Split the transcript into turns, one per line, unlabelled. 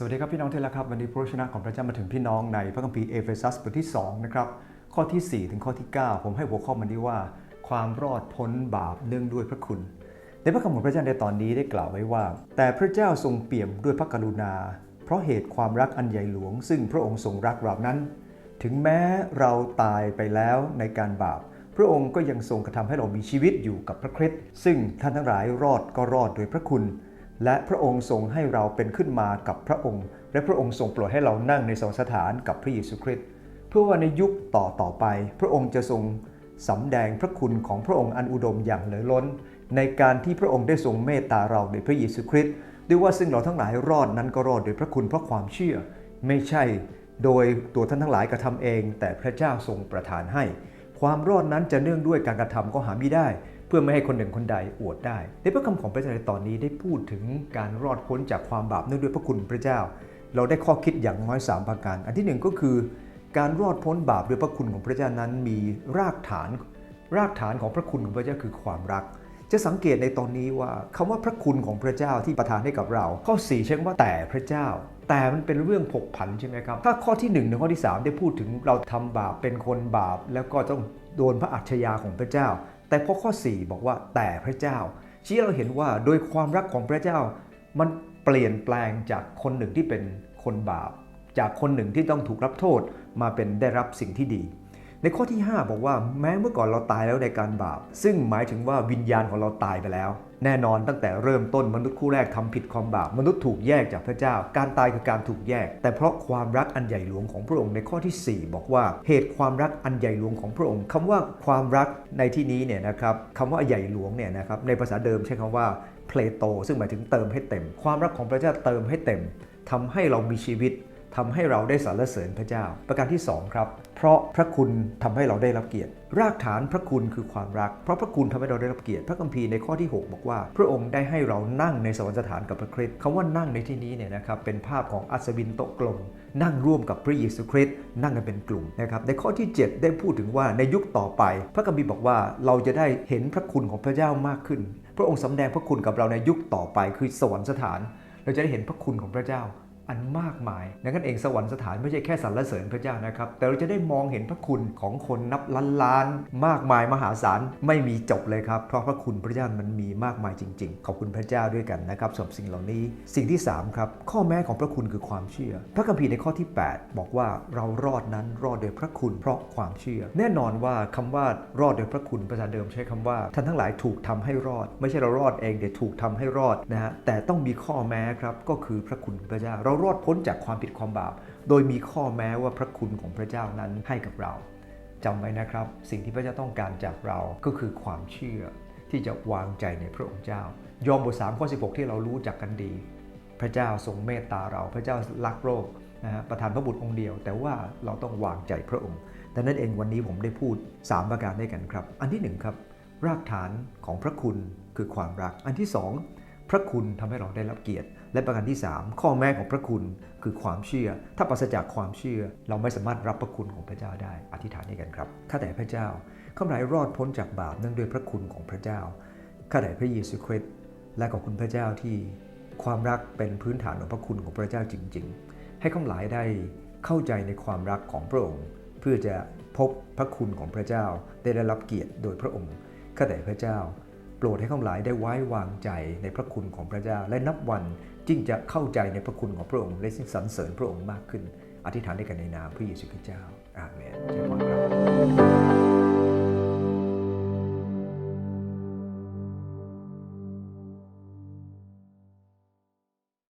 สวัสดีครับพี่น้องที่รักครับ วันนี้พระวจนะของพระเจ้ามาถึงพี่น้องในพระคัมภีร์เอเฟซัสบทที่2นะครับข้อที่ 4 ถึงข้อที่ 9 ผมให้หัวข้อมันนี้ว่า ความรอดพ้นบาปเนื่องด้วยพระคุณ ในพระคำของพระเจ้าในตอนนี้ได้กล่าวไว้ว่า แต่พระเจ้าทรงเปี่ยมด้วยพระกรุณา เพราะเหตุความรักอันใหญ่หลวง ซึ่งพระองค์ทรงรักเรานั้น ถึงแม้เราตายไปแล้วในการบาป พระองค์ก็ยังทรงกระทำให้เรามีชีวิตอยู่กับพระคริสต์ซึ่งท่านทั้งหลายรอดก็รอดโดยพระคุณ และพระองค์ทรงให้เราเป็นขึ้นมากับพระองค์ และพระองค์ทรงโปรดให้เรานั่งในสวรรคสถานกับพระเยซูคริสต์เพื่อว่าในยุคต่อต่อไป พระองค์จะทรงสำแดงพระคุณของพระองค์อันอุดมอย่างเหลือล้น ในการที่พระองค์ได้ทรงเมตตาเราโดยพระเยซูคริสต์ด้วยว่าซึ่งเราทั้งหลายรอดนั้นก็รอดโดยพระคุณเพราะความเชื่อ ไม่ใช่ โดยตัวท่านทั้งหลายกระทำเอง แต่พระเจ้าทรงประทานให้ ความรอดนั้นจะเนื่องด้วยการกระทำก็หาไม่ได้ เพื่อไม่ให้คนหนึ่งคนใดอวดได้ ในพระคำของพระเจ้าในตอนนี้ได้พูดถึงการรอดพ้นจากความบาปเนื่องด้วยพระคุณพระเจ้า เราได้ข้อคิดอย่างน้อย 3 ประการ อันที่หนึ่งก็คือ การรอดพ้นบาปด้วยพระคุณของพระเจ้านั้นมีรากฐาน รากฐานของพระคุณของพระเจ้าคือความรัก จะสังเกตในตอนนี้ว่าคำว่าพระคุณของพระเจ้าที่ประทานให้กับเรา ข้อ 4 ใช้คำว่าแต่พระเจ้าแต่มันเป็นเรื่องผกผันใช่ไหมครับ ถ้าข้อที่1นึ่งข้อที่ 3 ได้พูดถึงเราทำบาปเป็นคนบาป แล้วก็ต้องโดนพระอัจฉริยาของพระเจ้า แต่พอข้อ 4 บอกว่าแต่พระเจ้า ชี้เราเห็นว่าโดยความรักของพระเจ้า มันเปลี่ยนแปลงจากคนหนึ่งที่เป็นคนบาป จากคนหนึ่งที่ต้องถูกรับโทษมาเป็นได้รับสิ่งที่ดี ในข้อที่ 5 บอกว่าแม้เมื่อก่อนเราตายแล้วในการบาป ซึ่งหมายถึงว่าวิญญาณของเราตายไปแล้ว แน่นอนตั้งแต่เริ่มต้นมนุษย์คู่แรกทำผิดความบาปมนุษย์ถูกแยกจากพระเจ้า การตายคือการถูกแยก แต่เพราะความรักอันใหญ่หลวงของพระองค์ในข้อที่ 4 บอกว่าเหตุความรักอันใหญ่หลวงของพระองค์คำว่าความรักในที่นี้เนี่ยนะครับคำว่าใหญ่หลวงเนี่ยนะครับในภาษาเดิมใช้คำว่าเพลโตซึ่งหมายถึงเติมให้เต็ม ความรักของพระเจ้าเติมให้เต็มทำให้เรามีชีวิต ทำให้เราได้สรรเสริญพระเจ้า ประการที่ 2 ครับ เพราะพระคุณทำให้เราได้รับเกียรติ รากฐานพระคุณคือความรัก เพราะพระคุณทำให้เราได้รับเกียรติ พระคัมภีร์ในข้อที่ 6 บอกว่า พระองค์ได้ให้เรานั่งในสวรรคสถานกับพระคริสต์คำว่านั่งในที่นี้เนี่ยนะครับเป็นภาพของอัศวินโต๊ะกลม นั่งร่วมกับพระเยซูคริสต์นั่งกันเป็นกลุ่มนะครับในข้อที่ 7 ได้พูดถึงว่าในยุคต่อไป พระคัมภีร์บอกว่าเราจะได้เห็นพระคุณของพระเจ้ามากขึ้น พระองค์สำแดงพระคุณกับเราในยุคต่อไปคือสวรรคสถาน เราจะได้เห็นพระคุณของพระเจ้า อันมากมายดังนั้นเองสวรรคสถานไม่ใช่แค่สรรเสริญพระเจ้านะครับ แต่เราจะได้มองเห็นพระคุณของคนนับล้านล้านๆมากมายมหาศาลไม่มีจบเลยครับ เพราะพระคุณพระเจ้ามันมีมากมายจริง ๆ ขอบคุณพระเจ้าด้วยกันนะครับสำหรับสิ่งเหล่านี้ สิ่งที่ 3 ครับ ข้อแม้ของพระคุณคือความเชื่อ พระคัมภีร์ในข้อที่ 8 บอกว่าเรารอดนั้นรอดโดยพระคุณเพราะความเชื่อ แน่นอนว่าคำว่ารอดโดยพระคุณภาษาเดิมใช้คำว่าท่านทั้งหลายถูกทำให้รอด ไม่ใช่เรารอดเองแต่ถูกทำให้รอดนะฮะแต่ต้องมีข้อแม้ครับก็คือพระคุณพระเจ้าเรารอดพ้นจากความผิดความบาป โดยมีข้อแม้ว่าพระคุณของพระเจ้านั้นให้กับเราจำไว้นะครับ สิ่งที่พระเจ้าต้องการจากเราก็คือความเชื่อที่จะวางใจในพระองค์เจ้า ยอห์นบท3ข้อ16 ที่เรารู้จักกันดี พระเจ้าทรงเมตตาเรา พระเจ้ารักโลกนะฮะประทานพระบุตรองค์เดียว แต่ว่าเราต้องวางใจพระองค์ดังนั้นเองวันนี้ผมได้พูด 3 ประการด้วยกันครับ อันที่1ครับรากฐานของพระคุณคือความรัก อันที่ 2 พระคุณทำให้เราได้รับเกียรติ และประการที่ 3 ข้อแม้ของพระคุณคือความเชื่อ ถ้าปราศจากความเชื่อ เราไม่สามารถรับพระคุณของพระเจ้าได้ อธิษฐานด้วยกันครับ ข้าแต่พระเจ้า ข้าพเจ้ารอดพ้นจากบาปเนื่องด้วยพระคุณของพระเจ้า ข้าแต่พระเยซูคริสต์ และขอบคุณพระเจ้าที่ ความรักเป็นพื้นฐานของพระคุณของพระเจ้าจริง ๆ ให้ข้าหลายได้เข้าใจในความรักของพระองค์ เพื่อจะพบพระคุณของพระเจ้า ได้ได้รับเกียรติโดยพระองค์ ข้าแต่พระเจ้า โปรดให้ข้าหลายได้ไว้วางใจในพระคุณของพระเจ้า และนับวันจึงจะเข้าใจในพระคุณของพระองค์และสรรเสริญพระองค์มากขึ้น อธิษฐานด้วยกันในนามพระเยซูคริสต์เจ้าอาเมนเจ้าพรครับ